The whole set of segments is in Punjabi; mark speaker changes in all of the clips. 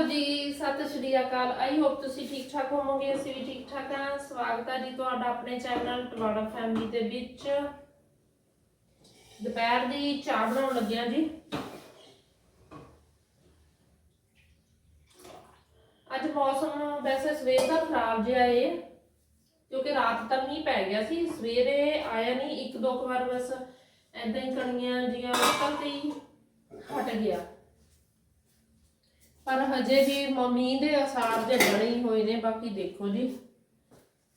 Speaker 1: ਹੈਲੋ ਜੀ, ਸਤਿ ਸ਼੍ਰੀ ਅਕਾਲ। ਆਈ ਹੋਪ ਤੁਸੀਂ ਠੀਕ ਠਾਕ ਹੋਵੋਗੇ। ਅਸੀਂ ਵੀ ਠੀਕ ਠਾਕ ਹਾਂ। ਸਵਾਗਤ ਹੈ ਜੀ ਤੁਹਾਡਾ ਆਪਣੇ ਚੈਨਲ ਟਵਾੜਾ ਫੈਮਿਲੀ ਦੇ ਵਿੱਚ। ਦੁਪਹਿਰ ਦੀ ਚਾਹ ਬਣਾਉਣ ਲੱਗਿਆ ਜੀ। ਅੱਜ ਮੌਸਮ ਵੈਸੇ ਸਵੇਰ ਦਾ ਖਰਾਬ ਜਿਹਾ ਏ, ਕਿਉਂਕਿ ਰਾਤ ਤੱਕ ਮੀਂਹ ਪੈ ਗਿਆ ਸੀ। ਸਵੇਰੇ ਆਇਆ ਨਹੀਂ ਇੱਕ ਦੋ ਕੁ ਵਾਰ ਬਸ ਐਦਾਂ ਹੀ ਕਣੀਆਂ ਜੀਆਂ ਉੱਤਰ ਤੇ ਹੀ ਹਟ ਗਿਆ। ਪਰ ਹਜੇ ਵੀ ਮਮੀ ਦੇ ਅਸਾਰ ਦੇ ਬਣੇ ਹੋਏ ਨੇ, ਬਾਕੀ ਦੇਖੋ ਜੀ।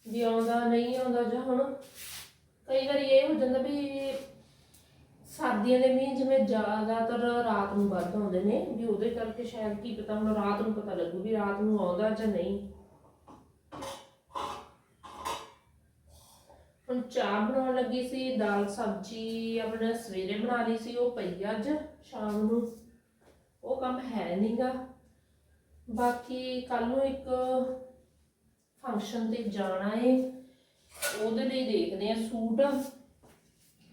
Speaker 1: ਵੀ ਆਉਂਦਾ ਨਹੀਂ ਆਉਂਦਾ ਜਾਂ ਹੁਣ ਕਈ ਵਾਰੀ ਇਹ ਹੋ ਜਾਂਦਾ ਵੀ ਸਰਦੀਆਂ ਦੇ ਮੀਂਹ ਜਿਵੇਂ ਜ਼ਿਆਦਾਤਰ ਰਾਤ ਨੂੰ ਵੱਧ ਆਉਂਦੇ ਨੇ, ਵੀ ਉਹਦੇ ਕਰਕੇ ਸ਼ਾਇਦ ਕੀ ਪਤਾ ਹੁਣ ਰਾਤ ਨੂੰ ਪਤਾ ਲੱਗੂ ਵੀ ਰਾਤ ਨੂੰ ਆਉਂਦਾ ਜਾਂ ਨਹੀਂ। ਹੁਣ ਚਾਹ ਬਣਾਉਣ ਲੱਗੀ ਸੀ, ਦਾਲ ਸਬਜੀ ਆਪਣੇ ਸਵੇਰੇ ਬਣਾ ਲਈ ਸੀ, ਉਹ ਪਈ ਆ ਅੱਜ ਸ਼ਾਮ ਨੂੰ। ਉਹ ਕੰਮ ਹੈ ਨਹੀਂਗਾ ਬਾਕੀ ਕੱਲ ਨੂੰ ਇੱਕ ਫੰਕਸ਼ਨ ਤੇ ਜਾਣਾ ਏ। ਉਹਦੇ ਲਈ ਦੇਖਦੇ ਆ ਸੂਟ।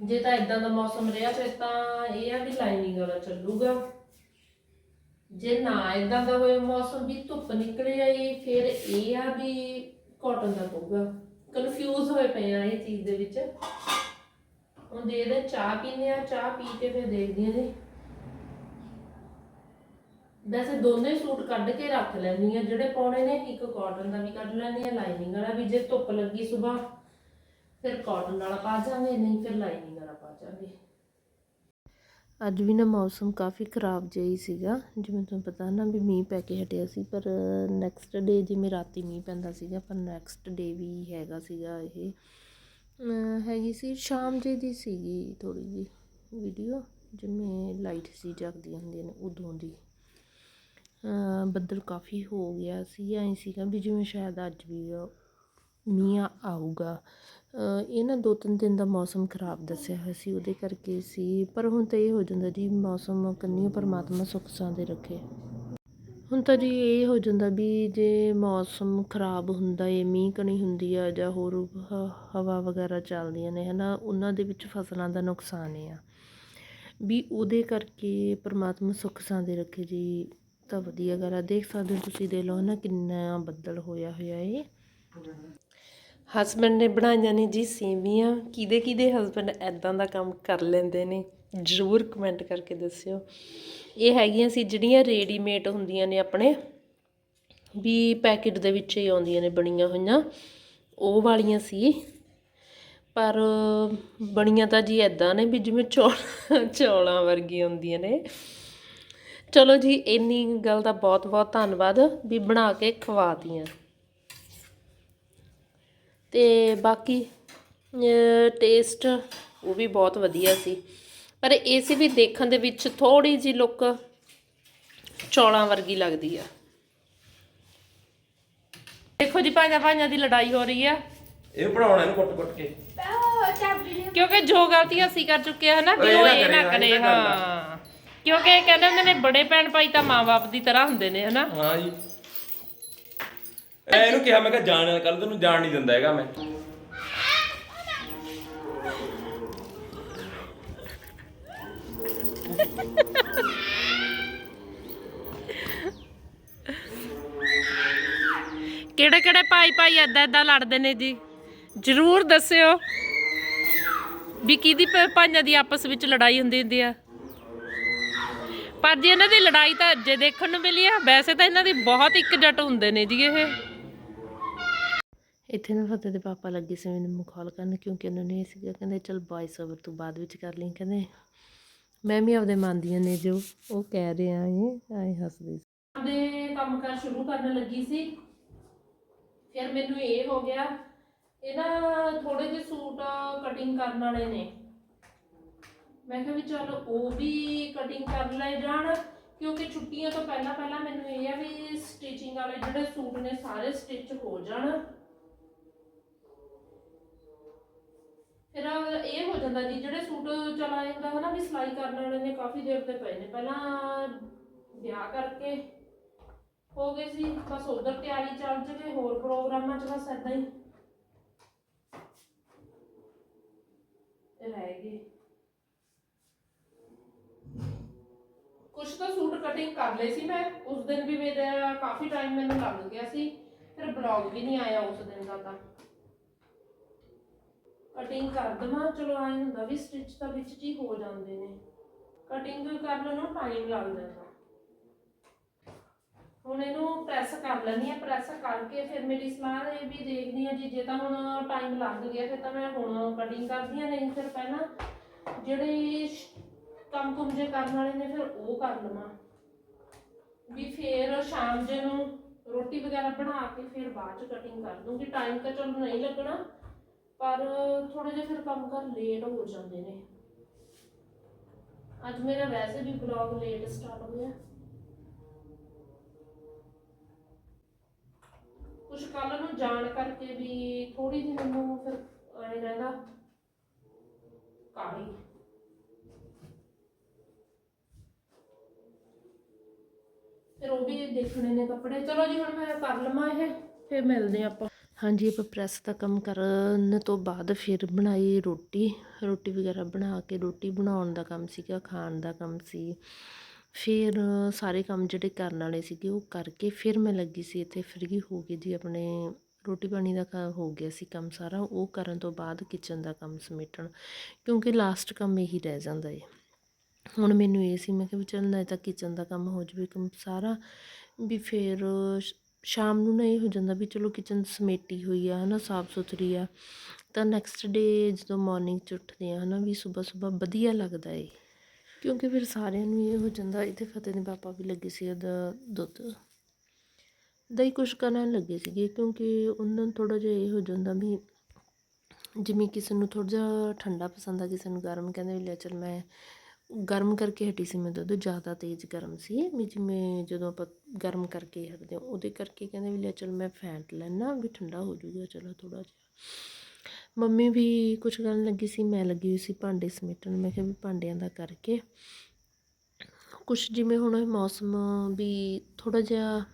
Speaker 1: ਜੇ ਤਾਂ ਇਦਾਂ ਦਾ ਮੌਸਮ ਰਿਹਾ ਫਿਰ ਤਾਂ ਇਹ ਆ ਵੀ ਲਾਈਨਿੰਗ ਵਾਲਾ ਚੱਲੂਗਾ। ਜੇ ਨਾ ਇਦਾਂ ਦਾ ਹੋਏ ਮੌਸਮ ਵੀ ਧੁੱਪ ਨਿਕਲੇ ਆਈ ਫਿਰ ਇਹ ਆ ਵੀ ਕਾਟਨ ਦਾ ਪਊਗਾ। ਕਨਫਿਊਜ਼ ਹੋਏ ਪਏ ਆ ਇਹ ਚੀਜ਼ ਦੇ ਵਿੱਚ। ਹੁਣ ਦੇ ਦੇ ਚਾਹ ਪੀਨੇ ਆ, ਚਾਹ ਪੀ ਕੇ ਫਿਰ ਦੇਖਦੇ ਆ ਜੀ। ਵੈਸੇ ਦੋਨੇ ਸੂਟ ਕੱਢ ਕੇ ਰੱਖ ਲੈਂਦੀ ਆ ਜਿਹੜੇ ਪਾਉਣੇ ਨੇ, ਇੱਕ ਕਾਟਨ ਦਾ ਵੀ ਕੱਢ ਲੈਂਦੀ ਆ ਲਾਈਨਿੰਗ ਵਾਲਾ ਵੀ। ਜੇ ਧੁੱਪ ਲੱਗੀ ਸਵੇਰ ਫਿਰ ਕਾਟਨ ਵਾਲਾ ਪਾ ਜਾਵਾਂਗੇ ਨਹੀਂ ਫਿਰ ਲਾਈਨਿੰਗ ਵਾਲਾ ਪਾ ਜਾਵਾਂਗੇ ਅੱਜ ਵੀ ਨਾ ਮੌਸਮ ਕਾਫੀ ਖਰਾਬ ਜਿਹਾ ਹੀ ਸੀਗਾ। ਜਿਵੇਂ ਤੁਹਾਨੂੰ ਪਤਾ ਨਾ ਵੀ ਮੀਂਹ ਪੈ ਕੇ ਹਟਿਆ ਸੀ, ਪਰ ਨੈਕਸਟ ਡੇ ਜਿਵੇਂ ਰਾਤੀ ਮੀਂਹ ਪੈਂਦਾ ਸੀਗਾ, ਪਰ ਨੈਕਸਟ ਡੇ ਵੀ ਹੈਗਾ ਸੀਗਾ ਇਹ। ਹੈਗੀ ਸੀ, ਸ਼ਾਮ ਜੇ ਦੀ ਸੀਗੀ ਥੋੜੀ ਜੀ ਵੀਡੀਓ ਜਿਵੇਂ ਲਾਈਟ ਸੀ, ਜਗਦੀਆਂ ਹੁੰਦੀਆਂ ਨੇ ਉਦੋਂ ਦੀ। ਬੱਦਲ ਕਾਫੀ ਹੋ ਗਿਆ ਸੀ, ਐਂ ਸੀਗਾ ਵੀ ਜਿਵੇਂ ਸ਼ਾਇਦ ਅੱਜ ਵੀ ਅਹ ਮੀਂਹ ਆਊਗਾ। ਇਹ ਨਾ ਦੋ ਤਿੰਨ ਦਿਨ ਦਾ ਮੌਸਮ ਖਰਾਬ ਦੱਸਿਆ ਹੋਇਆ ਸੀ, ਉਹਦੇ ਕਰਕੇ ਸੀ, ਪਰ ਹੁਣ ਤਾਂ ਇਹ ਹੋ ਜਾਂਦਾ ਜੀ ਮੌਸਮ ਕੰਨੀਓ ਪਰਮਾਤਮਾ ਸੁੱਖ ਸਾਂਦੇ ਰੱਖੇ। ਹੁਣ ਤਾਂ ਜੀ ਇਹ ਹੋ ਜਾਂਦਾ ਵੀ ਜੇ ਮੌਸਮ ਖਰਾਬ ਹੁੰਦਾ ਏ ਮੀਂਹ ਕਣੀ ਹੁੰਦੀ ਆ ਜਾਂ ਹੋਰ ਹ- ਹਵਾ ਵਗੈਰਾ ਚੱਲਦੀਆਂ ਨੇ, ਹਨਾ, ਉਹਨਾਂ ਦੇ ਵਿੱਚ ਫਸਲਾਂ ਦਾ ਨੁਕਸਾਨ ਆ। ਵੀ ਉਹਦੇ ਕਰਕੇ ਪਰਮਾਤਮਾ ਸੁੱਖ ਸਾਂਦੇ ਰੱਖੇ ਜੀ। ਤਾਂ ਵਧੀਆ ਗੱਲ ਆ। ਦੇਖ ਸਕਦੇ ਹੋ ਤੁਸੀਂ ਦੇ ਲਓ ਨਾ ਕਿੰਨਾ ਬੱਦਲ ਹੋਇਆ ਹੋਇਆ ਏ। ਹਸਬੰਡ ਨੇ ਬਣਾਈਆਂ ਨੇ ਜੀ ਸੇਵੀਆਂ। ਕਿਹਦੇ ਕਿਹਦੇ ਹਸਬੰਡ ਐਦਾਂ ਦਾ ਕੰਮ ਕਰ ਲੈਂਦੇ ਨੇ? ਜ਼ਰੂਰ ਕਮੈਂਟ ਕਰਕੇ ਦੱਸਿਓ। ਇਹ ਹੈਗੀਆਂ ਸੀ ਜਿਹੜੀਆਂ ਰੈਡੀਮੇਡ ਹੁੰਦੀਆਂ ਨੇ ਆਪਣੇ। ਵੀ ਪੈਕੇਟ ਦੇ ਵਿੱਚ ਹੀ ਆਉਂਦੀਆਂ ਨੇ, ਬਣੀਆਂ ਹੋਈਆਂ। ਉਹ ਵਾਲੀਆਂ ਸੀ। ਪਰ ਬਣੀਆਂ ਤਾਂ ਜੀ ਐਦਾਂ ਨੇ ਵੀ ਜਿਵੇਂ ਚੌਲ ਚੌਲਾਂ ਵਰਗੀਆਂ ਹੁੰਦੀਆਂ ਨੇ। ਚਲੋ ਜੀ ਇੰਨੀ ਗੱਲ ਦਾ ਬਹੁਤ ਬਹੁਤ ਧੰਨਵਾਦ ਵੀ ਬਣਾ ਕੇ ਖਵਾਤੀਆਂ ਤੇ ਬਾਕੀ ਟੇਸਟ ਉਹ ਵੀ ਬਹੁਤ ਵਧੀਆ ਸੀ। ਪਰ ਇਹ ਸੀ ਵੀ ਦੇਖਣ ਦੇ ਵਿੱਚ ਥੋੜੀ ਜੀ ਲੁੱਕ ਚੌਲਾਂ ਵਰਗੀ ਲੱਗਦੀ ਆ। ਦੇਖੋ ਜੀ ਭਾਈਆਂ ਭਾਈਆਂ ਦੀ ਲੜਾਈ ਹੋ ਰਹੀ ਆ।
Speaker 2: ਇਹ ਬਣਾਉਣਾ ਇਹਨੂੰ ਕੁੱਟ ਕੁੱਟ ਕੇ
Speaker 1: ਕਿਉਂਕਿ ਜੋ ਗਲਤੀਆਂ ਅਸੀਂ ਕਰ ਚੁੱਕੇ ਹਾਂ ਨਾ ਵੀ
Speaker 2: ਉਹ ਇਹ ਨਾ ਕਰੇ,
Speaker 1: ਹਾਂ। ਕਿਉਂਕਿ ਕਹਿੰਦੇ ਹੁੰਦੇ ਨੇ ਬੜੇ ਭੈਣ ਭਾਈ ਤਾਂ ਮਾਂ-ਬਾਪ ਦੀ ਤਰ੍ਹਾਂ ਹੁੰਦੇ ਨੇ ਹਨਾ?
Speaker 2: ਹਾਂ ਜੀ। ਐ ਇਹਨੂੰ ਕਿਹਾ ਮੈਂ ਕਿਹਾ ਜਾਣ ਕੱਲ ਤੈਨੂੰ ਜਾਣ ਨਹੀਂ ਦਿੰਦਾ ਹੈਗਾ ਮੈਂ।
Speaker 1: ਕਿਹੜੇ ਕਿਹੜੇ ਭਾਈ ਭਾਈ ਐਦਾਂ ਐਦਾਂ ਲੜਦੇ ਨੇ ਜੀ? ਜਰੂਰ ਦੱਸਿਓ ਵੀ ਕਿਹਦੀ ਭ- ਭਾਈਆਂ ਦੀ ਆਪਸ ਵਿੱਚ ਲੜਾਈ ਹੁੰਦੀ ਹੁੰਦੀ ਆ? ਪਰ ਜੀ ਇਹਨਾਂ ਦੀ ਲੜਾਈ ਤਾਂ ਜੇ ਦੇਖਣ ਨੂੰ ਮਿਲੀ ਆ ਵੈਸੇ ਤਾਂ ਇਹਨਾਂ ਦੀ ਬਹੁਤ ਇਕਜੁੱਟ ਹੁੰਦੇ ਨੇ ਜੀ ਇਹ। ਇੱਥੇ ਨਾ ਫਤਿਹ ਦੇ ਪਾਪਾ ਲੱਗੇ ਸੀ ਮੈਨੂੰ ਮਖੌਲ ਕਰਨ ਕਿਉਂਕਿ ਉਹਨਾਂ ਨੇ ਇਹ ਸੀਗਾ ਕਹਿੰਦੇ ਚਲ ਵੌਇਸ ਓਵਰ ਤੋਂ ਬਾਅਦ ਵਿੱਚ ਕਰ ਲਈ ਕਹਿੰਦੇ ਮੈਂ ਵੀ ਆਪਦੇ ਮਨ ਦੀਆਂ ਨੇ ਜੋ ਉਹ ਕਹਿ ਰਹੇ ਆ ਇਹ ਆਏ ਹੱਸਦੇ ਸੀ। ਆਪਦੇ ਕੰਮ ਕਰ ਸ਼ੁਰੂ ਕਰਨ ਲੱਗੀ ਸੀ ਫਿਰ ਮੈਨੂੰ ਇਹ ਹੋ ਗਿਆ ਇਹ ਨਾ ਥੋੜੇ ਜਿਹੇ ਸੂਟ ਕਟਿੰਗ ਕਰਨ ਵਾਲੇ ਨੇ। ਮੈਂ ਕਿਹਾ ਵੀ ਚਲ ਉਹ ਵੀ ਕਟਿੰਗ ਕਰ ਲਏ ਜਾਣ, ਕਿਉਂਕਿ ਛੁੱਟੀਆਂ ਤੋਂ ਪਹਿਲਾਂ ਪਹਿਲਾਂ ਮੈਨੂੰ ਇਹ ਆ ਵੀ ਸਟਿਚਿੰਗ ਵਾਲੇ ਜਿਹੜੇ ਸੂਟ ਨੇ ਸਾਰੇ ਸਟਿਚ ਹੋ ਜਾਣ। ਫਿਰ ਇਹ ਹੋ ਜਾਂਦਾ ਜੀ, ਜਿਹੜੇ ਸੂਟ ਚਲਾ ਜਾਂਦਾ ਹਨਾ, ਵੀ ਸਿਲਾਈ ਕਰਨ ਵਾਲੇ ਨੇ ਕਾਫੀ ਦੇਰ ਤੇ ਪਏ ਨੇ, ਪਹਿਲਾਂ ਵਿਆਹ ਕਰਕੇ ਹੋ ਗਏ ਸੀ, ਬਸ ਉਧਰ ਤਿਆਰੀ ਚੱਲ ਜਵੇ, ਹੋਰ ਪ੍ਰੋਗਰਾਮਾਂ ਚ ਬਸ ਏਦਾਂ ਹੀ ਰਹਿ ਗਏ। ਕੁਛ ਤਾਂ ਸੂਟ ਕਟਿੰਗ ਕਰ ਲਏ ਸੀ ਮੈਂ, ਉਸ ਦਿਨ ਵੀ ਮੇਰਾ ਕਾਫੀ ਟਾਈਮ ਮੈਨੂੰ ਲੱਗ ਗਿਆ ਸੀ, ਫਿਰ ਬਲੌਗ ਵੀ ਨਹੀਂ ਆਇਆ ਉਸ ਦਿਨ ਦਾ ਤਾਂ। ਕਟਿੰਗ ਕਰ ਦਵਾਂ, ਚਲੋ ਆਏ ਹੁੰਦਾ ਵੀ ਸਟਿਚ ਤਾਂ ਵਿੱਚ ਹੀ ਹੋ ਜਾਂਦੇ ਨੇ। ਕਟਿੰਗ ਕਰਨ ਨੂੰ ਟਾਈਮ ਲੱਗ ਜਾਂਦਾ। ਹੁਣ ਇਹਨੂੰ ਪ੍ਰੈਸ ਕਰ ਲੈਣੀ ਆ ਪ੍ਰੈਸ ਕਰਕੇ ਫਿਰ ਮੇਰੀ ਸਲਾਹ ਇਹ ਵੀ ਦੇਖਦੀ ਆ ਜੀ, ਜੇ ਤਾਂ ਹੁਣ ਟਾਈਮ ਲੱਗ ਗਿਆ, ਫਿਰ ਤਾਂ ਮੈਂ ਹੁਣ ਕਟਿੰਗ ਕਰਦੀ ਆ ਨਹੀਂ ਫਿਰ ਪਹਿਲਾਂ ਜਿਹੜੇ ਕੰਮ ਕੁਮ ਜੇ ਕਰਨ ਵਾਲੇ ਨੇ, ਫਿਰ ਉਹ ਕਰ ਲਵਾਂ। ਵੀ ਫਿਰ ਸ਼ਾਮ ਜੇ ਨੂੰ ਰੋਟੀ ਵਗੈਰਾ ਬਣਾ ਕੇ ਫਿਰ ਬਾਅਦ ਚ ਕਟਿੰਗ ਕਰ ਦੂੰਗੀ। ਟਾਈਮ ਤਾਂ ਚਲੋ ਨਹੀਂ ਲੱਗਣਾ, ਪਰ ਥੋੜੇ ਜਿਹਾ ਫਿਰ ਕੰਮ ਕਰ ਲੇਟ ਹੋ ਜਾਂਦੇ ਨੇ। ਅੱਜ ਮੇਰਾ ਵੈਸੇ ਵੀ ਬਲੌਗ ਲੇਟ ਸਟਾਰਟ ਹੋਇਆ। ਕੁਛ ਕੱਲ ਨੂੰ ਜਾਣ ਕਰਕੇ ਵੀ ਥੋੜੀ ਜਿਹੀ ਮੈਨੂੰ ਫਿਰ ਐ ਰਹਿੰਦਾ, ਕਾਹਲੀ। ਫਿਰ ਉਹ ਵੀ ਦੇਖਣੇ ਨੇ ਕੱਪੜੇ। ਚਲੋ ਜੀ, ਹੁਣ ਮੈਂ ਕਰ ਲਵਾਂ ਇਹ। ਫਿਰ ਮਿਲਦੇ ਆਪਾਂ। ਹਾਂਜੀ, ਆਪਾਂ ਪ੍ਰੈਸ ਦਾ ਕੰਮ ਕਰਨ ਤੋਂ ਬਾਅਦ ਫਿਰ ਬਣਾਈ ਰੋਟੀ। ਰੋਟੀ ਵਗੈਰਾ ਬਣਾ ਕੇ, ਰੋਟੀ ਬਣਾਉਣ ਦਾ ਕੰਮ ਸੀਗਾ, ਖਾਣ ਦਾ ਕੰਮ ਸੀ। ਫਿਰ ਸਾਰੇ ਕੰਮ ਜਿਹੜੇ ਕਰਨ ਵਾਲੇ ਸੀਗੇ, ਉਹ ਕਰਕੇ ਫਿਰ ਮੈਂ ਲੱਗੀ ਸੀ ਇੱਥੇ। ਫਰੀ ਹੋ ਕੇ ਜੀ, ਆਪਣੇ ਰੋਟੀ ਪਾਣੀ ਦਾ ਕੰਮ ਹੋ ਗਿਆ ਸੀ ਕੰਮ ਸਾਰਾ। ਉਹ ਕਰਨ ਤੋਂ ਬਾਅਦ ਕਿਚਨ ਦਾ ਕੰਮ ਸਮੇਟਣ। ਕਿਉਂਕਿ ਲਾਸਟ ਕੰਮ ਇਹੀ ਰਹਿ ਜਾਂਦਾ ਏ। ਹੁਣ ਮੈਨੂੰ ਇਹ ਸੀ, ਮੈਂ ਕਿਹਾ ਵੀ ਚੱਲ ਨਾ ਤਾਂ ਕਿਚਨ ਦਾ ਕੰਮ ਹੋ ਜਾਵੇ, ਕੰਮ ਸਾਰਾ। ਵੀ ਫਿਰ ਸ਼- ਸ਼ਾਮ ਨੂੰ ਨਾ ਇਹ ਹੋ ਜਾਂਦਾ ਵੀ ਚਲੋ ਕਿਚਨ ਸਮੇਟੀ ਹੋਈ ਆ, ਹਨਾ, ਸਾਫ਼ ਸੁਥਰੀ ਆ। ਤਾਂ ਨੈਕਸਟ ਡੇ ਜਦੋਂ ਮਾਰਨਿੰਗ 'ਚ ਉੱਠਦੇ ਆ, ਹਨਾ, ਵੀ ਸਵੇਰ ਸਵੇਰ ਵਧੀਆ ਲੱਗਦਾ ਏ। ਕਿਉਂਕਿ ਫਿਰ ਸਾਰਿਆਂ ਨੂੰ ਇਹ ਹੋ ਜਾਂਦਾ, ਇੱਥੇ ਫਤਿਹ ਦੇ ਪਾਪਾ ਵੀ ਲੱਗੇ ਸੀ ਉਹਦਾ ਦੁੱਧ। ਦਹੀਂ ਕੁਛ ਕਰਨ ਲੱਗੇ ਸੀਗੇ, ਕਿਉਂਕਿ ਉਹਨਾਂ ਨੂੰ ਥੋੜਾ ਜਿਹਾ ਇਹ ਹੋ ਜਾਂਦਾ ਵੀ ਜਿਵੇਂ ਕਿਸੇ ਨੂੰ ਥੋੜਾ ਜਿਹਾ ਠੰਡਾ ਪਸੰਦ ਆ, ਕਿਸੇ ਨੂੰ ਗਰਮ, ਕਹਿੰਦੇ ਵੀ ਲੈ ਚੱਲ ਮੈਂ ਗਰਮ ਕਰਕੇ ਹਟੀ ਸੀ ਮੈਂ ਦੁੱਧ, ਜ਼ਿਆਦਾ ਤੇਜ਼ ਗਰਮ ਸੀ। ਵੀ ਜਿਵੇਂ ਜਦੋਂ ਆਪਾਂ ਗਰਮ ਕਰਕੇ ਹਟਦੇ ਹਾਂ, ਉਹਦੇ ਕਰਕੇ ਕਹਿੰਦੇ ਵੀ ਲੈ ਚਲ ਮੈਂ ਫੈਂਟ ਲੈਣਾ ਵੀ ਠੰਡਾ ਹੋ ਜਾਊਗਾ, ਚਲੋ ਥੋੜਾ ਜਿਹਾ। ਮੰਮੀ ਵੀ ਕੁਛ ਕਰਨ ਲੱਗੀ ਸੀ, ਮੈਂ ਲੱਗੀ ਹੋਈ ਸੀ ਭਾਂਡੇ ਸਮੇਟਣ, ਮੈਂ ਕਿਹਾ ਵੀ ਭਾਂਡਿਆਂ ਦਾ ਕਰਕੇ ਕੁਛ ਜਿਵੇਂ ਹੁਣ ਮੌਸਮ ਵੀ ਥੋੜਾ ਜਿਹਾ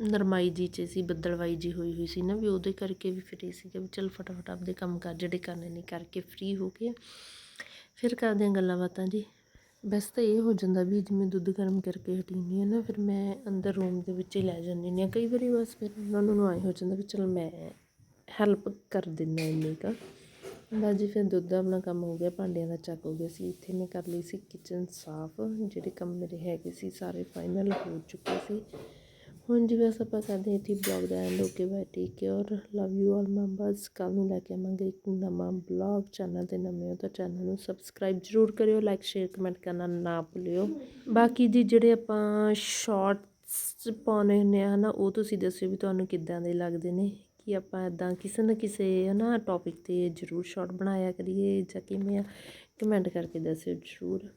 Speaker 1: ਨਰਮਾਈ ਜੀ ਚ ਸੀ, ਬੱਦਲਵਾਈ ਜੀ ਹੋਈ ਹੋਈ ਸੀ ਨਾ, ਵੀ ਉਹਦੇ ਕਰਕੇ ਵੀ ਫਿਰ ਇਹ ਸੀਗਾ ਵੀ ਚਲ ਫਟਾਫਟ ਆਪਦੇ ਕੰਮ ਕਰ ਜਿਹੜੇ ਕਰਨੇ ਨੇ ਕਰਕੇ ਫ੍ਰੀ ਹੋ ਕੇ ਫਿਰ ਕਰਦੇ ਹਾਂ ਗੱਲਾਂ ਬਾਤਾਂ ਜੀ। ਬਸ ਤਾਂ ਇਹ ਹੋ ਜਾਂਦਾ ਵੀ ਜਿਵੇਂ ਦੁੱਧ ਗਰਮ ਕਰਕੇ ਹਟੀ ਹੁੰਦੀ ਹਾਂ ਨਾ, ਫਿਰ ਮੈਂ ਅੰਦਰ ਰੂਮ ਦੇ ਵਿੱਚ ਹੀ ਲੈ ਜਾਂਦੀ ਹੁੰਦੀ ਹਾਂ ਕਈ ਵਾਰੀ ਬਸ ਫਿਰ ਉਹਨਾਂ ਨੂੰ ਆਏ ਹੋ ਜਾਂਦਾ ਵੀ ਚਲ ਮੈਂ ਹੈਲਪ ਕਰ ਦਿੰਦਾ ਇੰਨੀ ਕੁ। ਬਸ ਜੀ ਫਿਰ ਦੁੱਧ ਦਾ ਆਪਣਾ ਕੰਮ ਹੋ ਗਿਆ, ਭਾਂਡਿਆਂ ਦਾ ਚੱਕ ਹੋ ਗਿਆ ਸੀ। ਇੱਥੇ ਮੈਂ ਕਰ ਲਈ ਸੀ ਕਿਚਨ ਸਾਫ਼, ਜਿਹੜੇ ਕੰਮ ਮੇਰੇ ਹੈਗੇ ਸੀ, ਸਾਰੇ ਫਾਈਨਲ ਹੋ ਚੁੱਕੇ ਸੀ। ਹੁਣ ਜੀ ਬਸ ਆਪਾਂ ਕਰਦੇ ਹਾਂ ਇੱਥੇ blog the end okay bye take care love you all members ਕੱਲ੍ਹ ਨੂੰ ਲੈ ਕੇ ਆਵਾਂਗੇ ਇੱਕ ਨਵਾਂ ਬਲੌਗ ਚੈਨਲ ਤੇ, ਨਵੇਂ ਹੋ ਤਾਂ ਚੈਨਲ ਨੂੰ ਸਬਸਕ੍ਰਾਈਬ ਜ਼ਰੂਰ ਕਰਿਓ ਲਾਈਕ ਸ਼ੇਅਰ ਕਮੈਂਟ ਕਰਨਾ ਨਾ ਭੁੱਲਿਓ। ਬਾਕੀ ਜੀ ਜਿਹੜੇ ਆਪਾਂ ਸ਼ਾਰਟਸ ਪਾਉਣੇ ਹੁੰਦੇ ਆ ਹਨਾ, ਉਹ ਤੁਸੀਂ ਦੱਸਿਓ ਵੀ ਤੁਹਾਨੂੰ ਕਿੱਦਾਂ ਦੇ ਲੱਗਦੇ ਨੇ, ਕਿ ਆਪਾਂ ਇਦਾਂ ਕਿਸੇ ਨਾ ਕਿਸੇ ਹਨਾ ਟੌਪਿਕ ਤੇ ਜ਼ਰੂਰ ਸ਼ਾਰਟ ਬਣਾਇਆ ਕਰੀਏ ਜਾਂ ਕਿਵੇਂ ਆ ਕਮੈਂਟ ਕਰਕੇ ਦੱਸਿਓ ਜ਼ਰੂਰ।